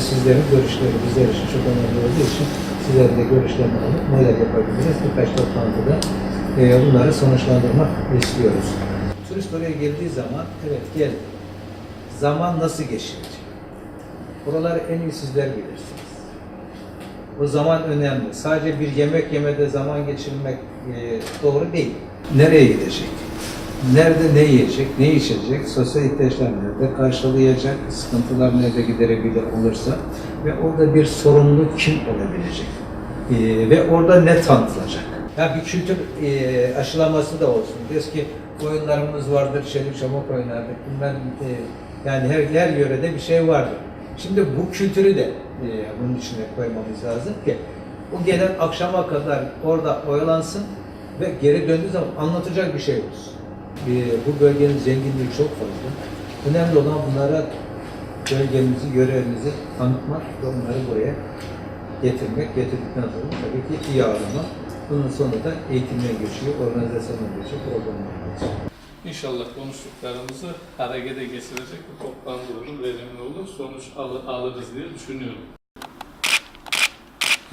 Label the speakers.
Speaker 1: Sizlerin görüşleri bizler için çok önemli olduğu için sizlerin de görüşlerini alıp neler yapabiliriz birkaç toplantıda e, bunları sonuçlandırmak istiyoruz. Turist oraya geldiği zaman evet gel. Zaman nasıl geçirecek? Buraları en iyi sizler bilirsiniz. O zaman önemli. Sadece bir yemek yemede zaman geçirmek e, doğru değil. Nereye gidecek? Nerede ne yiyecek, ne içecek, sosyal ihtiyaçlar nerede karşılayacak, sıkıntılar nerede giderebilir olursa ve orada bir sorumluluk kim olabilecek E, ve orada ne tanıtılacak? Ya bir kültür e, aşılaması da olsun. Diyoruz ki oyunlarımız vardır, çelik çabuk oynardık. Ben e, yani her, her yörede bir şey vardır. Şimdi bu kültürü de e, bunun içine koymamız lazım ki o gelen akşama kadar orada oyalansın ve geri döndüğü zaman anlatacak bir şey olsun. E, bu bölgenin zenginliği çok fazla. Önemli olan bunlara bölgemizi, yöremizi tanıtmak ve onları buraya getirmek. Getirdikten sonra tabii ki iyi ağırlamak. Bunun sonunda da eğitimden geçiyor, organizasyondan geçiyor, programdan geçiyor.
Speaker 2: İnşallah konuştuklarımızı harekete geçirecek bir toplantı olur, verimli olur, sonuç al- alırız diye düşünüyorum.